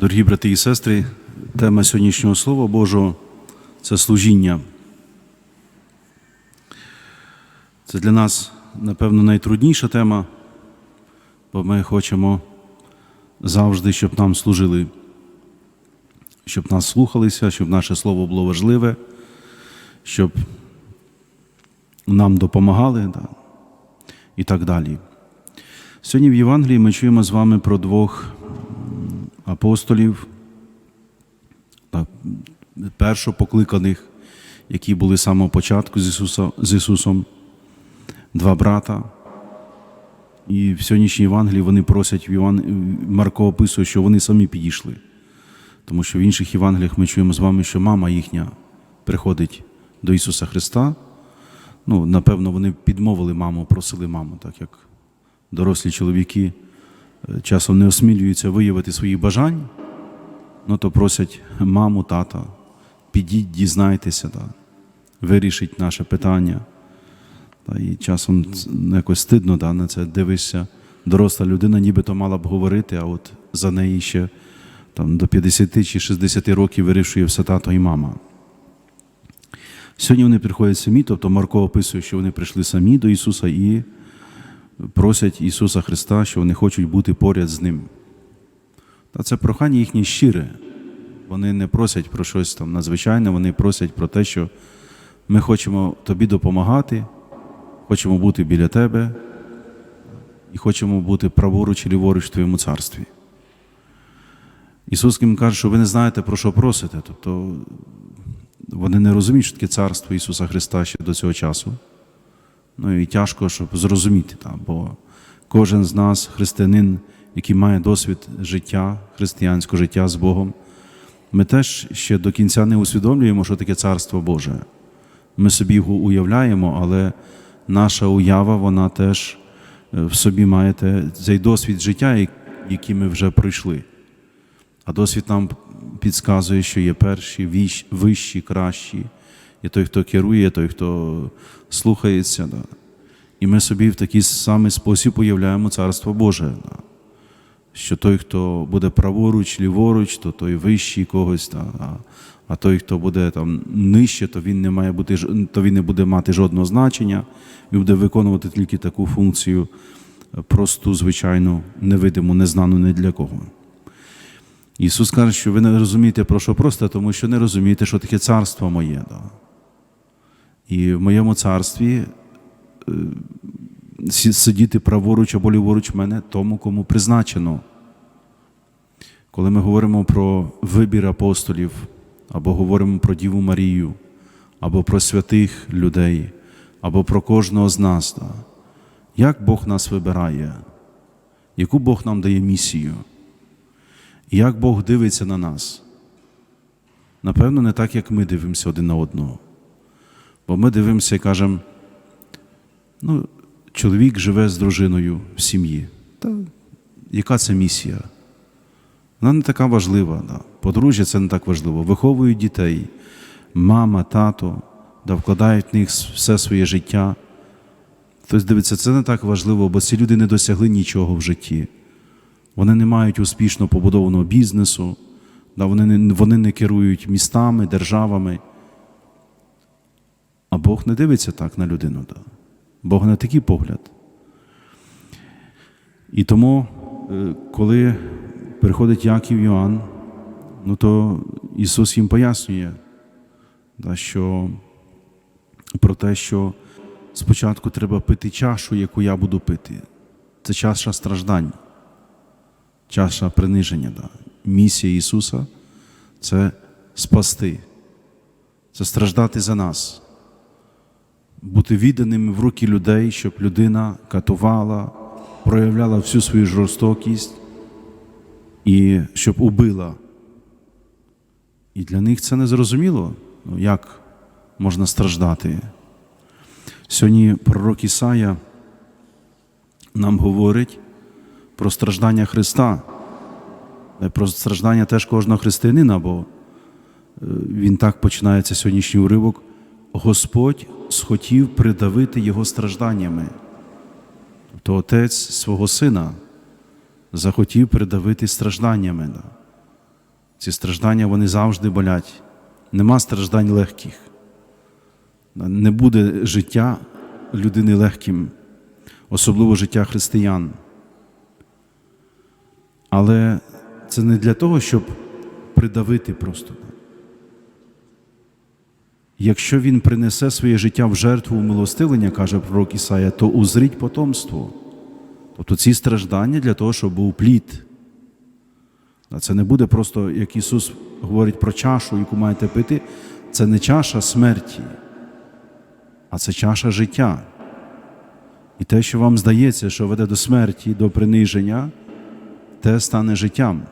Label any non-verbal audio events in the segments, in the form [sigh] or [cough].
Дорогі брати і сестри, тема сьогоднішнього Слова Божого це служіння. Це для нас, напевно, найтрудніша тема, бо ми хочемо завжди, щоб нам служили, щоб нас слухалися, щоб наше слово було важливе, щоб нам допомагали і так далі. Сьогодні в Євангелії ми чуємо з вами про двох апостолів, першопокликаних, які були з самого початку з, Ісуса, з Ісусом, два брата. І в сьогоднішній Євангелії вони просять Іван... Марко описує, що вони самі підійшли. Тому що в інших Євангеліях ми чуємо з вами, що мама їхня приходить до Ісуса Христа. Ну, напевно, вони підмовили маму, просили маму, так як дорослі чоловіки часом не осмілюються виявити своїх бажань, ну то просять маму, тата, підіть, дізнайтеся, да, вирішіть наше питання. Та, і часом якось стидно да, на це дивишся. Доросла людина нібито мала б говорити, а от за неї ще там, до 50 чи 60 років вирішує все тато і мама. Сьогодні вони приходять самі, тобто Марко описує, що вони прийшли самі до Ісуса і просять Ісуса Христа, що вони хочуть бути поряд з Ним. Та це прохання їхнє щире. Вони не просять про щось там надзвичайне, вони просять про те, що ми хочемо тобі допомагати, хочемо бути біля тебе і хочемо бути праворуч і ліворуч в Твоєму царстві. Ісус їм каже, що ви не знаєте, про що просите. Тобто вони не розуміють, що таке царство Ісуса Христа ще до цього часу. Ну і тяжко, щоб зрозуміти, та, бо кожен з нас, християнин, який має досвід життя, християнського життя з Богом, ми теж ще до кінця не усвідомлюємо, що таке Царство Боже. Ми собі його уявляємо, але наша уява, вона теж е, в собі має цей досвід життя, який ми вже пройшли. А досвід нам підказує, що є перші, вищі, кращі, є той, хто керує, той, хто слухається. Да. І ми собі в такий самий спосіб уявляємо Царство Боже. Да. Що той, хто буде праворуч, ліворуч, то той вищий когось, да. а, а той, хто буде там нижче, то він не має бути то він не буде мати жодного значення, він буде виконувати тільки таку функцію, е, просту, звичайну, невидиму, незнану ні для кого. Ісус каже, що ви не розумієте, про що просто, тому що не розумієте, що таке царство моє. Да. І в моєму царстві е, сидіти праворуч або ліворуч мене тому, кому призначено. Коли ми говоримо про вибір апостолів, або говоримо про Діву Марію, або про святих людей, або про кожного з нас, як Бог нас вибирає, яку Бог нам дає місію, як Бог дивиться на нас. Напевно, не так, як ми дивимося один на одного. Бо ми дивимося і кажемо, ну, чоловік живе з дружиною в сім'ї. Та яка це місія? Вона не така важлива. Да. Подружжя це не так важливо. Виховують дітей, мама, тато, да, вкладають в них все своє життя. Хтось дивиться, це не так важливо, бо ці люди не досягли нічого в житті. Вони не мають успішно побудованого бізнесу, да, вони, не, вони не керують містами, державами. А Бог не дивиться так на людину. Бог не такий погляд. І тому, е, коли приходить Яків Йоанн, ну то Ісус їм пояснює, що про те, що спочатку треба пити чашу, яку я буду пити. Це чаша страждань, чаша приниження. Да. Місія Ісуса це спасти, це страждати за нас бути відданими в руки людей, щоб людина катувала, проявляла всю свою жорстокість і щоб убила. І для них це незрозуміло, ну, як можна страждати. Сьогодні пророк Ісая нам говорить про страждання Христа, е, про страждання теж кожного християнина, бо е, він так починається сьогоднішній уривок. Господь схотів придавити його стражданнями. Тобто отець свого сина захотів придавити стражданнями. Ці страждання вони завжди болять. Нема страждань легких. Не буде життя людини легким, особливо життя християн. Але це не для того, щоб придавити просто. Якщо він принесе своє життя в жертву умилостивлення, каже пророк Ісая, то узріть потомство. Тобто ці страждання для того, щоб був плід. А Це не буде просто, як Ісус говорить про чашу, яку маєте пити, це не чаша смерті, а це чаша життя. І те, що вам здається, що веде до смерті, до приниження, те стане життям.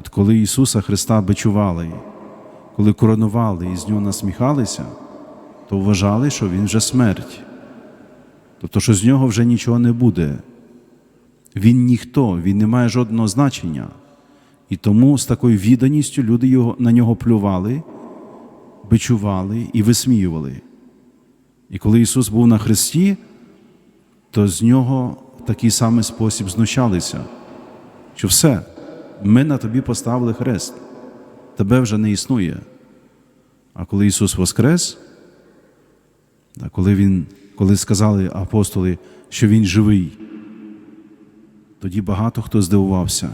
От коли Ісуса Христа бичували, коли коронували і з нього насміхалися, то вважали, що Він вже смерть. Тобто, що з нього вже нічого не буде. Він ніхто, він не має жодного значення. І тому з такою відданістю люди його, на нього плювали, бичували і висміювали. І коли Ісус був на хресті, то з нього в такий самий спосіб знущалися, що все, ми на тобі поставили хрест, тебе вже не існує. А коли Ісус воскрес, коли, він, коли сказали апостоли, що Він живий, тоді багато хто здивувався.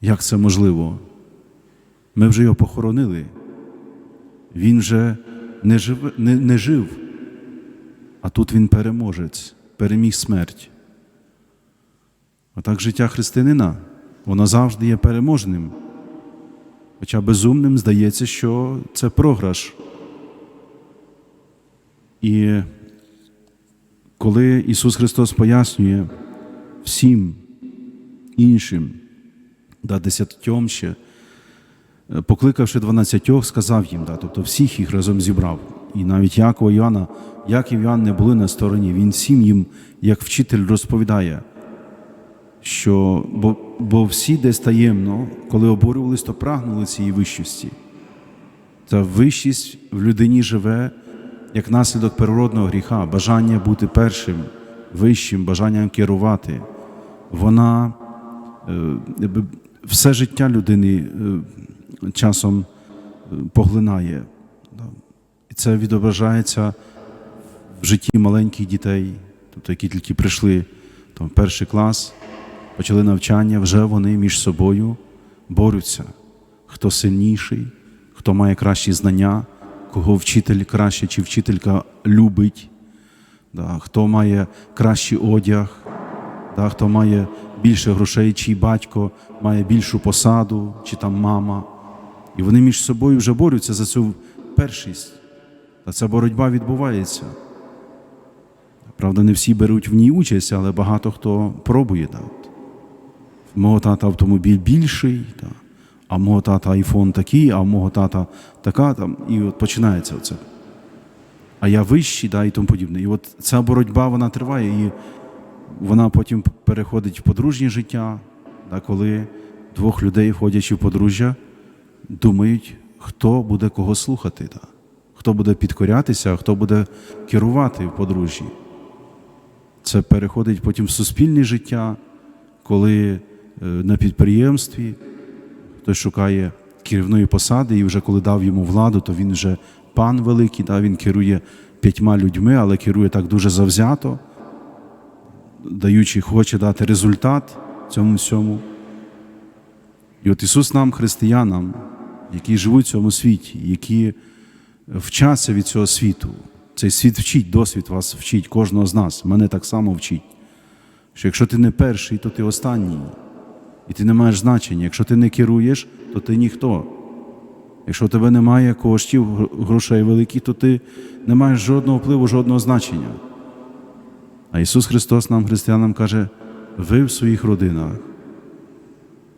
Як це можливо? Ми вже його похоронили. Він вже не жив, не, не жив, а тут він переможець, переміг смерть. Отак життя християнина, воно завжди є переможним. Хоча безумним здається, що це програш. І коли Ісус Христос пояснює всім іншим, да, десятьом ще, е, покликавши дванадцятьох, сказав їм, да, тобто всіх їх разом зібрав. І навіть Якова і Іоанна, Яків і Іоанн не були на стороні. Він всім їм, як вчитель, розповідає, що бо, бо всі десь таємно, коли обурювались, то прагнули цієї вищості. Та вищість в людині живе як наслідок природного гріха, бажання бути першим, вищим, бажанням керувати. Вона е, все життя людини е, часом е, поглинає. І це відображається в житті маленьких дітей, тобто які тільки прийшли там, в перший клас, почали навчання, вже вони між собою борються. Хто сильніший, хто має кращі знання, кого вчитель краще чи вчителька любить, да, хто має кращий одяг, да, хто має більше грошей, чий батько має більшу посаду, чи там мама. І вони між собою вже борються за цю першість. Та ця боротьба відбувається. Правда, не всі беруть в ній участь, але багато хто пробує. Да. Мого тата автомобіль більший, да. а мого тата айфон такий, а мого тата така. Там, і от починається оце. А я вищий, да, і тому подібне. І от ця боротьба вона триває, і вона потім переходить в подружнє життя, да, коли двох людей, входячи в подружжя, думають, хто буде кого слухати, да. хто буде підкорятися, хто буде керувати в подружжі. Це переходить потім в суспільне життя, коли на підприємстві хтось шукає керівної посади, і вже коли дав йому владу, то він вже пан великий, да, він керує п'ятьма людьми, але керує так дуже завзято, даючи, хоче дати результат цьому всьому. І от Ісус нам, християнам, які живуть в цьому світі, які вчаться від цього світу, цей світ вчить, досвід вас вчить, кожного з нас, мене так само вчить. Що якщо ти не перший, то ти останній. І ти не маєш значення. Якщо ти не керуєш, то ти ніхто. Якщо у тебе немає коштів, грошей великих, то ти не маєш жодного впливу, жодного значення. А Ісус Христос нам, християнам, каже: ви в своїх родинах,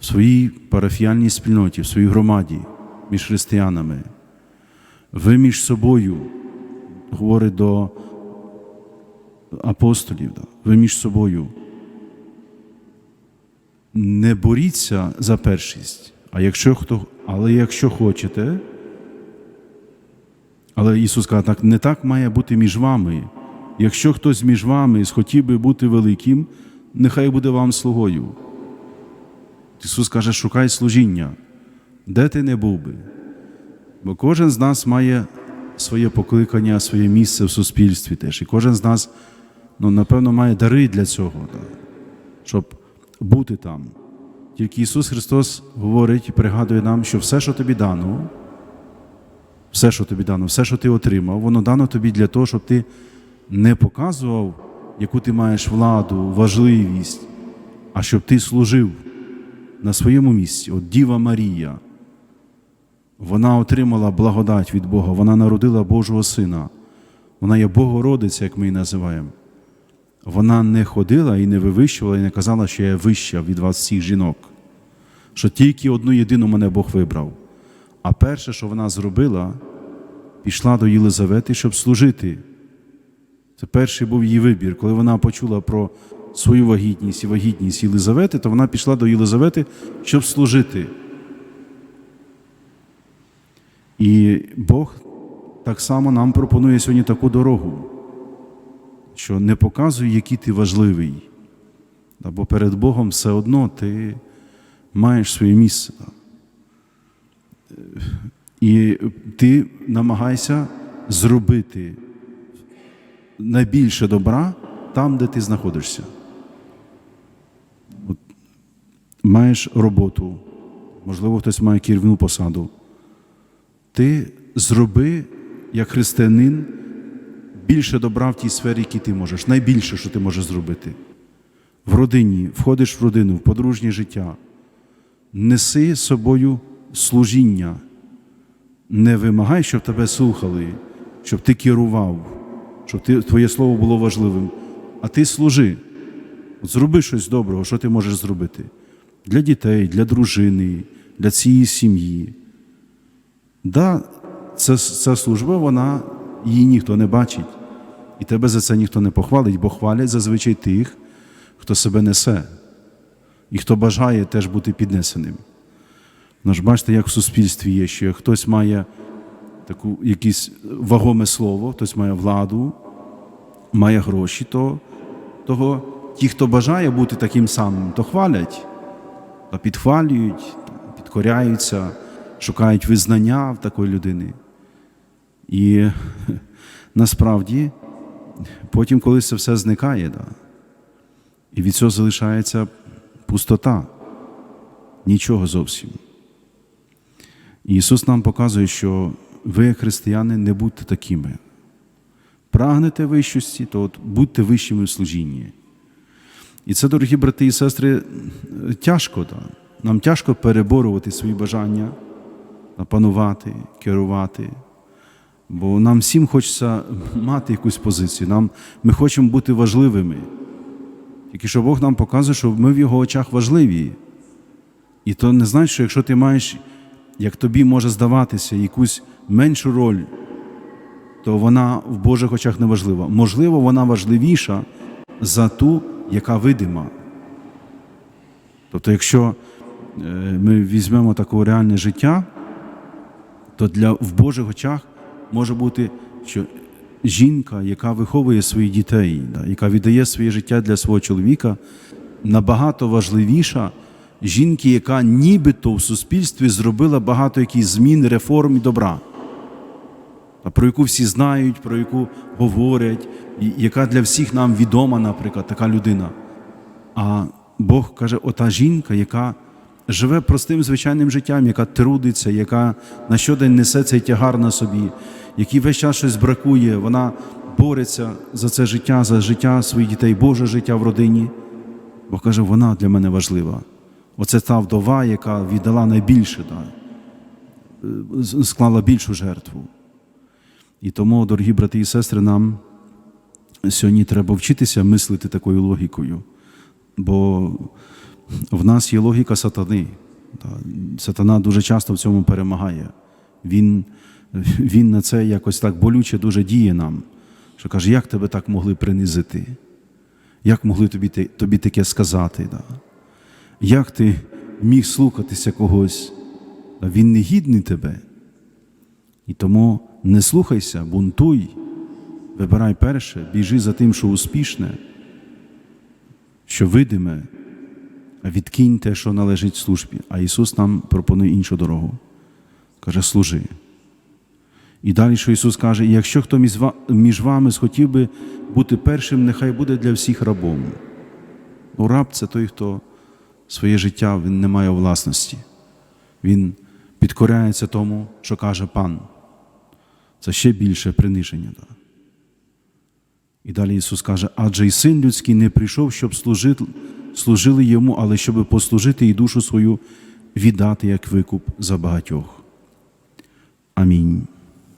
в своїй парафіальній спільноті, в своїй громаді між християнами, ви між собою, говорить до апостолів, ви між собою. Не боріться за першість, а якщо хто, але якщо хочете, але Ісус каже, так не так має бути між вами. Якщо хтось між вами схотів би бути великим, нехай буде вам слугою. Ісус каже, шукай служіння, де ти не був би. Бо кожен з нас має своє покликання, своє місце в суспільстві теж. І кожен з нас, ну, напевно, має дари для цього, да, щоб бути там. Тільки Ісус Христос говорить і пригадує нам, що все, що тобі дано, все, що тобі дано, все, що ти отримав, воно дано тобі для того, щоб ти не показував, яку ти маєш владу, важливість, а щоб ти служив на своєму місці. От Діва Марія, вона отримала благодать від Бога, вона народила Божого Сина. Вона є Богородиця, як ми її називаємо. Вона не ходила і не вивищувала, і не казала, що я вища від вас всіх жінок, що тільки одну єдину мене Бог вибрав. А перше, що вона зробила, пішла до Єлизавети, щоб служити. Це перший був її вибір. Коли вона почула про свою вагітність і вагітність Єлизавети, то вона пішла до Єлизавети, щоб служити. І Бог так само нам пропонує сьогодні таку дорогу, що не показуй, який ти важливий. Бо перед Богом все одно ти маєш своє місце. І ти намагайся зробити найбільше добра там, де ти знаходишся. От, маєш роботу, можливо, хтось має керівну посаду. Ти зроби, як християнин, більше добра в тій сфері, якій ти можеш, найбільше, що ти можеш зробити. В родині, входиш в родину, в подружнє життя. Неси з собою служіння. Не вимагай, щоб тебе слухали, щоб ти керував, щоб ти, твоє слово було важливим. А ти служи. От зроби щось доброго, що ти можеш зробити для дітей, для дружини, для цієї сім'ї. Да, ця, ця служба, вона її ніхто не бачить. І тебе за це ніхто не похвалить, бо хвалять зазвичай тих, хто себе несе і хто бажає теж бути піднесеним. Ну ж бачите, як в суспільстві є, що хтось має таку, якесь вагоме слово, хтось має владу, має гроші, то того, ті, хто бажає бути таким самим, то хвалять, то підхвалюють, підкоряються, шукають визнання в такої людини. І [laughs] насправді потім колись це все зникає, да, і від цього залишається пустота, нічого зовсім. Ісус нам показує, що ви, християни, не будьте такими. Прагнете вищості, то от будьте вищими в служінні. І це, дорогі брати і сестри, тяжко. Да? Нам тяжко переборювати свої бажання, панувати, керувати. Бо нам всім хочеться мати якусь позицію. Нам, Ми хочемо бути важливими. Тільки що Бог нам показує, що ми в його очах важливі. І то не значить, що якщо ти маєш, як тобі може здаватися, якусь меншу роль, то вона в Божих очах не важлива. Можливо, вона важливіша за ту, яка видима. Тобто, якщо е, ми візьмемо таке реальне життя, то для, в Божих очах може бути, що жінка, яка виховує своїх дітей, да, яка віддає своє життя для свого чоловіка, набагато важливіша жінки, яка нібито в суспільстві зробила багато якихось змін, реформ і добра, про яку всі знають, про яку говорять, і яка для всіх нам відома, наприклад, така людина. А Бог каже, ота жінка, яка живе простим звичайним життям, яка трудиться, яка на щодень несе цей тягар на собі, якій весь час щось бракує, вона бореться за це життя, за життя своїх дітей, Боже життя в родині. Бог каже, вона для мене важлива. Оце та вдова, яка віддала найбільше, да, склала більшу жертву. І тому, дорогі брати і сестри, нам сьогодні треба вчитися мислити такою логікою. Бо в нас є логіка сатани. Сатана дуже часто в цьому перемагає. Він він на це якось так болюче дуже діє нам, що каже, як тебе так могли принизити? Як могли тобі тобі таке сказати? Да? Як ти міг слухатися когось? Він не гідний тебе. І тому не слухайся, бунтуй, вибирай перше, біжи за тим, що успішне, що видиме, відкинь те, що належить службі. А Ісус нам пропонує іншу дорогу. Каже, служи. І далі, що Ісус каже, «І якщо хто між вами схотів би бути першим, нехай буде для всіх рабом. Ну, раб це той, хто своє життя він не має власності. Він підкоряється тому, що каже пан. Це ще більше приниження. Да. І далі Ісус каже, адже і син людський не прийшов, щоб служити, служили йому, але щоб послужити і душу свою віддати як викуп за багатьох. Амінь.